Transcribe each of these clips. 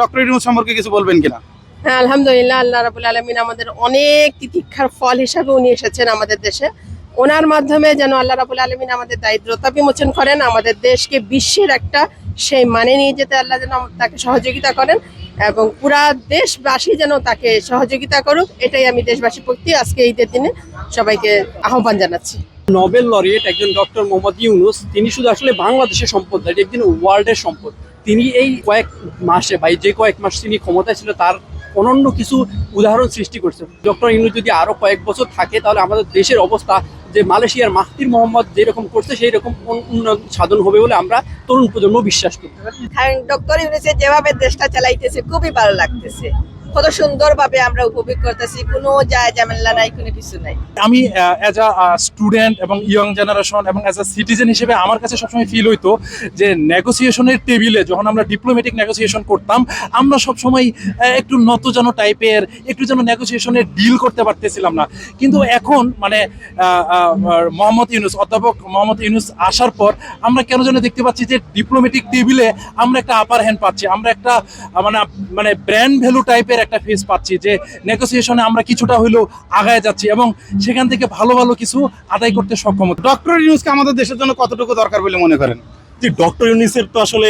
Doctor Yunus সম্পর্কে কিছু বলবেন কিনা? হ্যাঁ আলহামদুলিল্লাহ আল্লাহ রাবুল আলমিন আমাদের অনেক তিতিক্ষার ফল হিসাবে উনি এসেছেন আমাদের দেশে। ওনার মাধ্যমে যেন আল্লাহ রাবুল আলমিন আমাদের দারিদ্রতা বিমোচন করেন আমাদের দেশকে বিশ্বের একটা সেই মানে নিয়ে যেতে আল্লাহ যেন তাকে সহযোগিতা করেন এবং পুরা দেশবাসী যেন তাকে সহযোগিতা করুক এটাই আমি দেশবাসীর প্রতি আজকে ঈদের দিনে সবাইকে আহ্বান জানাচ্ছি। নোবেল লরিয়েট একজন ডক্টর মোহাম্মদ ইউনুস তিনি শুধু আসলে বাংলাদেশের সম্পদ না এটি একদিন ওয়ার্ল্ডের সম্পদ। তিনি এই কয়েক মাসে বা যে কয়েক মাস তিনি ক্ষমতায় ছিল, তার অনন্য কিছু উদাহরণ সৃষ্টি করছে। ডক্টর ইনু যদি আরও কয়েক বছর থাকে, তাহলে আমাদের দেশের অবস্থা যে মালয়েশিয়ার মাহতির মোহাম্মদ যেরকম করছে সেই রকম উন্নয়ন সাধন হবে বলে আমরা তরুণ প্রজন্ম বিশ্বাস করি। ডক্টর ইউনুসে যেভাবে দেশটা চালাইতেছে, খুবই ভালো লাগতেছে। কত সুন্দরভাবে আমরা উপভোগ করতেছি, কোনো যায় ঝামেলা নাই, কোনো কিছু নাই। আমি অ্যাজ আ স্টুডেন্ট এবং ইয়ং জেনারেশন এবং অ্যাজ আ সিটিজেন হিসেবে আমার কাছে সবসময় ফিল হইতো যে নেগোসিয়েশনের টেবিলে যখন আমরা ডিপ্লোম্যাটিক নেগোসিয়েশন করতাম, আমরা সবসময় একটু নতজানো টাইপের একটু যেন নেগোসিয়েশনের ডিল করতে পারতেছিলাম না। কিন্তু এখন মানে মোহাম্মদ ইউনুস, অধ্যাপক মোহাম্মদ ইউনুস আসার পর আমরা কেন যেন দেখতে পাচ্ছি যে ডিপ্লোম্যাটিক টেবিলে আমরা একটা আপার হ্যান্ড পাচ্ছি। আমরা একটা মানে মানে ব্র্যান্ড ভ্যালু টাইপের একটা ফেস পাচ্ছি যে নেগোসিয়েশনে আমরা কিছুটা হইলেও আগায় যাচ্ছি এবং সেখান থেকে ভালো ভালো কিছু আদায় করতে সক্ষম ডক্টর ইউনুসকে আমাদের দেশের জন্য কতটুকু দরকার বলে মনে করেন? যে ডক্টর ইউনিসের তো আসলে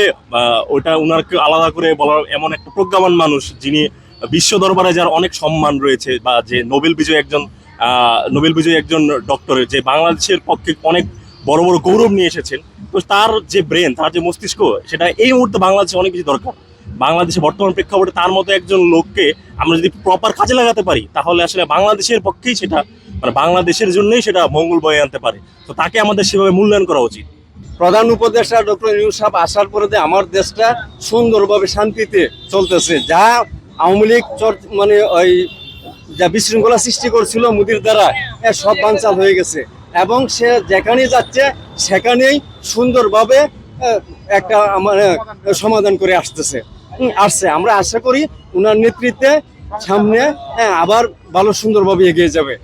ওটা উনারকে আলাদা করে বলার এমন একটা প্রজ্ঞাবান মানুষ যিনি বিশ্ব দরবারে যার অনেক সম্মান রয়েছে বা যে নোবেল বিজয়ী একজন আহ, নোবেল বিজয়ী একজন ডক্টর যে বাংলাদেশের পক্ষে অনেক বড় বড় গৌরব নিয়ে এসেছেন। তো তার যে ব্রেন তার যে মস্তিষ্ক সেটা এই মুহূর্তে বাংলাদেশে অনেক বেশি দরকার। বাংলাদেশে বর্তমান প্রেক্ষাপটে তার মতো একজন লোককে আমরা যদি প্রপার কাজে লাগাতে পারি, তাহলে আসলে বাংলাদেশের পক্ষেই সেটা মানে বাংলাদেশের জন্যই সেটা মঙ্গল বয়ে আনতে পারে। তো তাকে আমাদের সেভাবে মূল্যায়ন করা উচিত। প্রধান উপদেষ্টা ডক্টর ইউনুস সাহেব আসার পরে আমার দেশটা সুন্দরভাবে শান্তিতে চলতেছে, যা আওয়ামী লীগ মানে ওই যা বিশৃঙ্খলা সৃষ্টি করছিল মোদির দ্বারা সব বানচাল হয়ে গেছে। এবং সে যেখানেই যাচ্ছে, সেখানেই সুন্দরভাবে একটা মানে সমাধান করে আসতেছে। আসছে। আমরা আশা করি ওনার নেতৃত্বে সামনে হ্যাঁ, আবার ভালো সুন্দরভাবে এগিয়ে যাবে।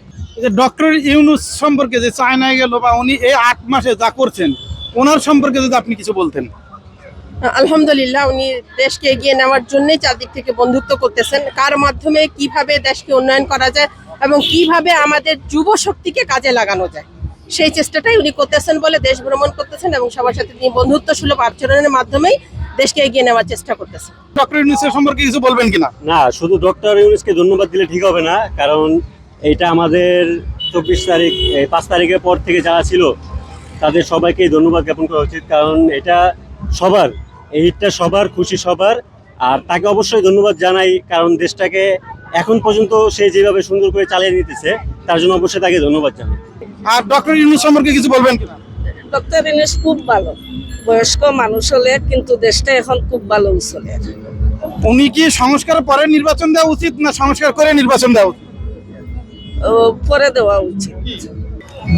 যে ডক্টর ইউনুস সম্পর্কে যে চায়নায় গেল বা উনি এই আট মাসে যা করছেন ওনার সম্পর্কে যদি আপনি কিছু বলতেন। আলহামদুলিল্লাহ উনি দেশকে এগিয়ে নেওয়ার জন্যই চারদিক থেকে বন্ধুত্ব করতেছেন। কার মাধ্যমে কীভাবে দেশকে উন্নয়ন করা যায় এবং কীভাবে আমাদের যুব শক্তিকে কাজে লাগানো যায় সেই চেষ্টাটাই উনি করতেছেন বলে দেশ ভ্রমণ করতেছেন এবং সবার সাথে তিনি বন্ধুত্ব সুলভ আচরণের মাধ্যমেই দেশকে এগিয়ে নেওয়ার চেষ্টা করতেছে। ডক্টর ইউনুসের সম্পর্কে কিছু বলবেন কিনা? না শুধু ডক্টর ইউনুসকে ধন্যবাদ দিলে ঠিক হবে না কারণ এটা আমাদের চব্বিশ তারিখ এই পাঁচ তারিখের পর থেকে যারা ছিল তাদের সবাইকে ধন্যবাদ জ্ঞাপন করা উচিত কারণ এটা সবার এইটা সবার খুশি সবার আর তাকে অবশ্যই ধন্যবাদ জানাই কারণ দেশটাকে এখন পর্যন্ত সে যেভাবে সুন্দর করে চালিয়ে নিতেছে তার জন্য অবশ্যই তাকে ধন্যবাদ জানাই। আর ডক্টর ইউনুস সম্পর্কে কিছু বলবেন কিনা? ডক্টর ইউনুস খুব ভালো। বয়স্ক মানুষ হলে কিন্তু দেশটা এখন খুব ভালো চলে উনি কি সংস্কার পরে নির্বাচন দেওয়া উচিত না সংস্কার করে নির্বাচন দেওয়া উচিত? পরে দেওয়া উচিত।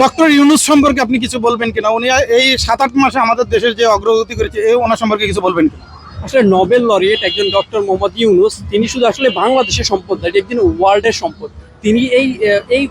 ডক্টর ইউনুস সম্পর্কে আপনি কিছু বলবেন কিনা? উনি এই সাত আট মাসে আমাদের দেশের যে অগ্রগতি করেছে এই ওনার সম্পর্কে কিছু বলবেন কিনা? আসলে নোবেল লরিয়েট একজন ডক্টর মোহাম্মদ ইউনুস তিনি শুধু আসলে বাংলাদেশের সম্পদ না এটি একদিন ওয়ার্ল্ডের সম্পদ। তিনি এই এই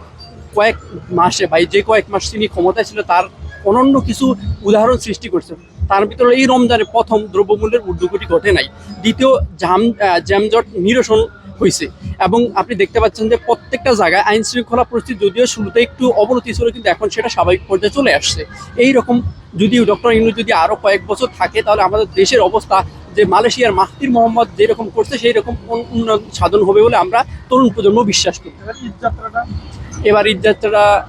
কয়েক মাসে বা যে কয়েক মাস তিনি ক্ষমতায় ছিল তার অনন্য কিছু উদাহরণ সৃষ্টি করছে। তার ভিতরে এই রমজানে প্রথম দ্রব্যমূল্যের ঊর্ধ্বগতি ঘটে নাই। দ্বিতীয় জাম জ্যামজট নিরসন হয়েছে এবং আপনি দেখতে পাচ্ছেন যে প্রত্যেকটা জায়গায় আইন শৃঙ্খলা পরিস্থিতি যদিও শুরুতে একটু অবনতি ছিল কিন্তু এখন সেটা স্বাভাবিক পর্যায়ে চলে আসছে। এই রকম যদি ডক্টর ইউনুস যদি আরও কয়েক বছর থাকে তাহলে আমাদের দেশের অবস্থা যে মালয়েশিয়ার মাহতির মোহাম্মদ যেরকম করছে সেই রকম উন- উন্নয়ন সাধন হবে বলে আমরা তরুণ প্রজন্ম বিশ্বাস করি। এবার ঈদযাত্রাটা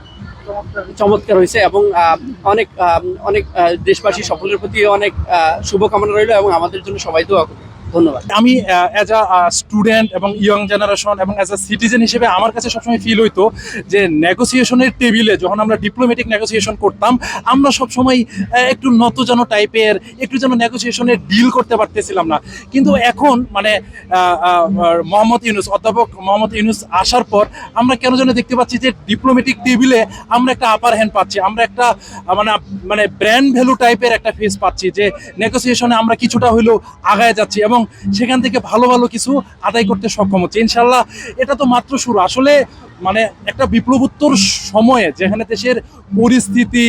চমৎকার হয়েছে এবং অনেক অনেক দেশবাসী সকলের প্রতি অনেক শুভকামনা রইল এবং আমাদের জন্য সবাই দোয়া করবে ধন্যবাদ। আমি অ্যাজ আ স্টুডেন্ট এবং ইয়ং জেনারেশন এবং অ্যাজ আ সিটিজেন হিসেবে আমার কাছে সবসময় ফিল হইতো যে নেগোসিয়েশনের টেবিলে যখন আমরা ডিপ্লোম্যাটিক নেগোসিয়েশন করতাম, আমরা সবসময় একটু নতজানো টাইপের একটু যেন নেগোসিয়েশনের ডিল করতে পারতেছিলাম না। কিন্তু এখন মানে মোহাম্মদ ইউনুস, অধ্যাপক মোহাম্মদ ইউনুস আসার পর আমরা কেন যেন দেখতে পাচ্ছি যে ডিপ্লোম্যাটিক টেবিলে আমরা একটা আপার হ্যান্ড পাচ্ছি, আমরা একটা মানে মানে ব্র্যান্ড ভ্যালু টাইপের একটা ফেস পাচ্ছি যে নেগোসিয়েশনে আমরা কিছুটা হইলেও আগায় যাচ্ছি এবং সেখান থেকে ভালো ভালো কিছু আদায় করতে সক্ষম হচ্ছে। ইনশাল্লাহ এটা তো মাত্র শুরু। আসলে মানে একটা বিপ্লবোত্তর সময়ে যেখানে দেশের পরিস্থিতি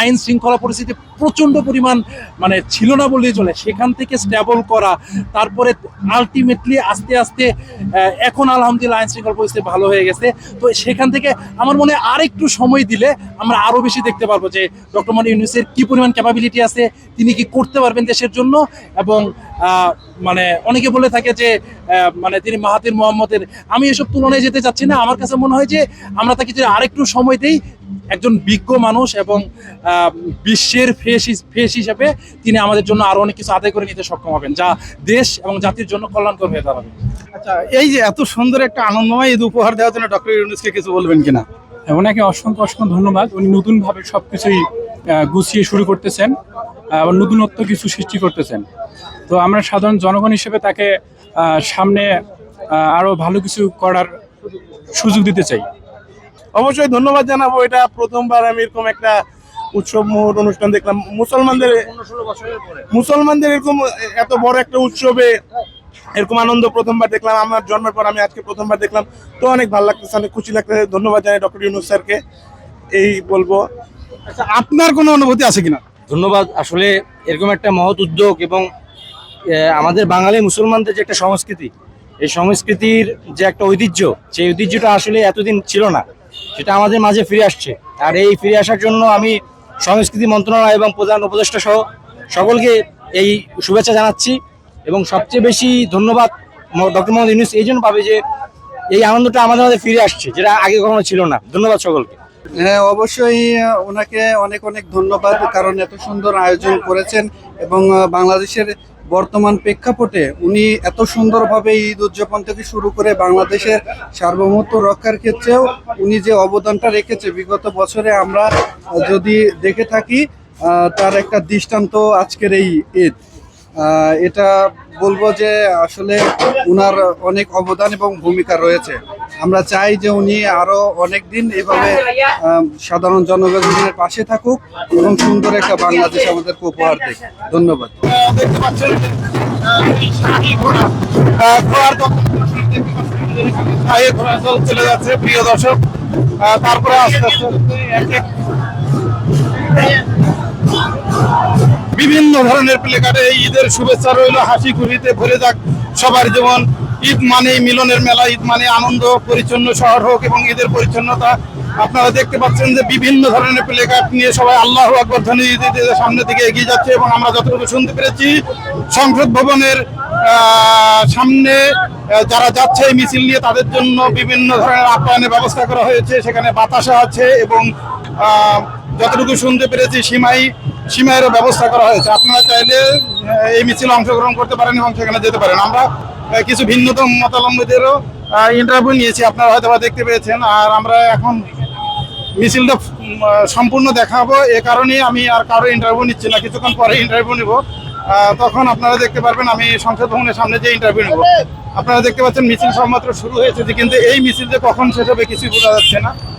আইন শৃঙ্খলা পরিস্থিতি প্রচণ্ড পরিমাণ মানে ছিল না বললেই চলে। সেখান থেকে স্ট্যাবল করা, তারপরে আলটিমেটলি আস্তে আস্তে এখন আলহামদুলিল্লাহ আইন শৃঙ্খলা পরিস্থিতি ভালো হয়ে গেছে। তো সেখান থেকে আমার মনে আর একটু সময় দিলে আমরা আরও বেশি দেখতে পারব যে ডক্টর মোহাম্মদ ইউনুসের কী পরিমাণ ক্যাপাবিলিটি আছে, তিনি কি করতে পারবেন দেশের জন্য এবং মানে অনেকে বলে থাকে যে মানে তিনি মাহাতির মোহাম্মদের আমি এসব তুলনায় যেতে চাচ্ছি না। আমার কাছে মনে হয় যে আমরা তাকে যদি আরেকটু সময় দেই একজন বিজ্ঞ মানুষ এবং বিশ্বের ফেস ফেস হিসেবে তিনি আমাদের জন্য আরও অনেক কিছু আদায় করে নিতে সক্ষম হবেন যা দেশ এবং জাতির জন্য কল্যাণকর হয়ে দাঁড়াবে। আচ্ছা এই যে এত সুন্দর একটা আনন্দময় ঈদ উপহার দেওয়ার জন্য ডক্টর ইউনুসকে কিছু বলবেন কিনা? ওনাকে অসংখ্য অসংখ্য ধন্যবাদ। উনি নতুনভাবে সব কিছুই গুছিয়ে শুরু করতেছেন আবার নতুনত্ব কিছু সৃষ্টি করতেছেন। তো আমরা সাধারণ জনগণ হিসেবে তাকে সামনে আরও ভালো কিছু করার সুযোগ দিতে চাই। অবশ্যই ধন্যবাদ জানাব। এটা প্রথমবার আমি এরকম একটা উৎসব মুহূর্ত অনুষ্ঠান দেখলাম। মুসলমানদের মুসলমানদের এরকম এত বড় একটা উৎসবে এরকম আনন্দ প্রথমবার দেখলাম। আমার জন্মের পর আমি আজকে প্রথমবার দেখলাম। তো অনেক ভালো লাগতেছে অনেক খুশি লাগতেছে। ধন্যবাদ জানাই ডক্টর ইউনুস স্যারকে। এই বলব। আচ্ছা আপনার কোনো অনুভূতি আছে কিনা? ধন্যবাদ। আসলে এরকম একটা মহৎ উদ্যোগ এবং আমাদের বাঙালি মুসলমানদের যে একটা সংস্কৃতি এই সংস্কৃতির যে একটা ঐতিহ্য, সেই ঐতিহ্যটা আসলে এতদিন ছিল না। সেটা আমাদের মাঝে ফিরে আসছে। আর এই ফিরে আসার জন্য আমি সংস্কৃতি মন্ত্রণালয় এবং প্রধান উপদেষ্টা সহ সকলকে এই শুভেচ্ছা জানাচ্ছি এবং সবচেয়ে বেশি ধন্যবাদ ডক্টর মোহাম্মদ ইউনুস এই জন্য পাবে যে এই আনন্দটা আমাদের মাঝে ফিরে আসছে, যেটা আগে কখনো ছিল না। ধন্যবাদ সকলকে। হ্যাঁ অবশ্যই ওনাকে অনেক অনেক ধন্যবাদ, কারণ এত সুন্দর আয়োজন করেছেন এবং বাংলাদেশের বর্তমান প্রেক্ষাপটে উনি এত সুন্দরভাবে ঈদ উদযাপন থেকে শুরু করে বাংলাদেশের সার্বভৌমত্ব রক্ষার ক্ষেত্রেও উনি যে অবদানটা রেখেছে, বিগত বছরে আমরা যদি দেখে থাকি তার একটা দৃষ্টান্ত আজকের এই ঈদ। এটা বলব যে আসলে উনার অনেক অবদান এবং ভূমিকা রয়েছে। আমরা চাই যে উনি আরও অনেক দিন এভাবে সাধারণ জনগণের পাশে থাকুক এবং সুন্দর একটা বাংলাদেশ আমাদের উপহার দেখ ধন্যবাদ। চলে যাচ্ছে প্রিয় দর্শক তারপরে আস্তে আস্তে বিভিন্ন ধরনের প্লেকার্ডে এই ঈদের শুভেচ্ছা রইল, হাসি খুশিতে ভরে যাক সবার যেমন ঈদ মানে মিলনের মেলা, ঈদ মানে আনন্দ, পরিচ্ছন্ন শহর হোক এবং ঈদের পরিচ্ছন্নতা। আপনারা দেখতে পাচ্ছেন যে বিভিন্ন ধরনের প্লেকার্ড নিয়ে সবাই আল্লাহ আকবর ধ্বনি সামনের দিকে এগিয়ে যাচ্ছে এবং আমরা যতটুকু শুনতে পেরেছি, সংসদ ভবনের সামনে যারা যাচ্ছে এই মিছিল নিয়ে তাদের জন্য বিভিন্ন ধরনের আপ্যায়নের ব্যবস্থা করা হয়েছে। সেখানে বাতাসা আছে এবং যতটুকু শুনতে পেরেছি সীমাই সীমায়েরও ব্যবস্থা করা হয়েছে। আপনারা চাইলে এই মিছিলে অংশগ্রহণ করতে পারেন এবং সেখানে যেতে পারেন। আমরা কিছু ভিন্নতম মতালম্বীদেরও ইন্টারভিউ নিয়েছি, আপনারা হয়তো বা দেখতে পেয়েছেন। আর আমরা এখন মিছিলটা সম্পূর্ণ দেখাবো। এ কারণেই আমি আর কারও ইন্টারভিউ নিচ্ছি না, কিছুক্ষণ পরে ইন্টারভিউ নিব। তখন আপনারা দেখতে পারবেন, আমি সংসদ ভবনের সামনে যে ইন্টারভিউ নেব। আপনারা দেখতে পাচ্ছেন মিছিল সবমাত্র শুরু হয়েছে, কিন্তু এই মিছিল যে কখন শেষ হবে কিছুই বোঝা যাচ্ছে না।